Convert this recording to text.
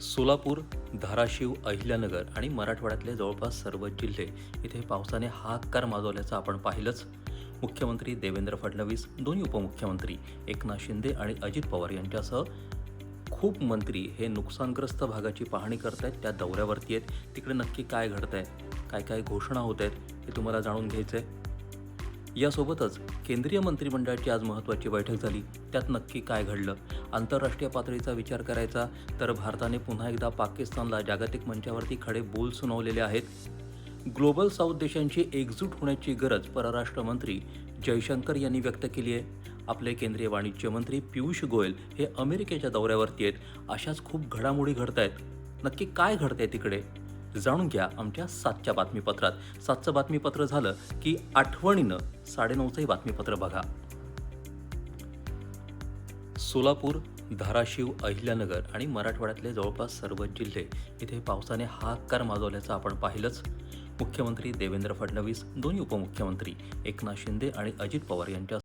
सोलापूर धाराशिव अहिल्यानगर आणि मराठवाड्यातले जवळपास सर्व जिल्हे इथे पावसाने हाहाकार माजवल्याचं आपण पाहिलंच. मुख्यमंत्री देवेंद्र फडणवीस दोन्ही उपमुख्यमंत्री एकनाथ शिंदे आणि अजित पवार यांच्यासह खूप मंत्री हे नुकसानग्रस्त भागाची पाहणी करत आहेत त्या दौऱ्यावरती आहेत. तिकडे नक्की काय घडत आहे काय काय घोषणा होत आहेत हे तुम्हाला जाणून घ्यायचं आहे यासोबतच केंद्रीय मंत्रिमंडळाची आज महत्त्वाची बैठक झाली. त्यात नक्की काय घडलं? आंतरराष्ट्रीय पातळीचा विचार करायचा तर भारताने पुन्हा एकदा पाकिस्तानला जागतिक मंचावरती खडे बोल सुनावलेले आहेत. ग्लोबल साऊथ देशांची एकजूट होण्याची गरज परराष्ट्र मंत्री जयशंकर यांनी व्यक्त केली आहे. आपले केंद्रीय वाणिज्य मंत्री पियुष गोयल हे अमेरिकेच्या दौऱ्यावरती आहेत. अशाच खूप घडामोडी घडत आहेत नक्की काय घडतंय तिकडे? जाणून घ्या आमच्या सातच्या बातमीपत्रात. सातचं बातमीपत्र झालं की आठवणीनं साडेनऊचंही बातमीपत्र बघा. सोलापूर धाराशिव अहिल्यानगर आणि मराठवाड्यातले जवळपास सर्व जिल्हे इथे पावसाने हाहाकार माजवल्याचं आपण पाहिलंच. मुख्यमंत्री देवेंद्र फडणवीस दोन्ही उपमुख्यमंत्री एकनाथ शिंदे आणि अजित पवार यांच्या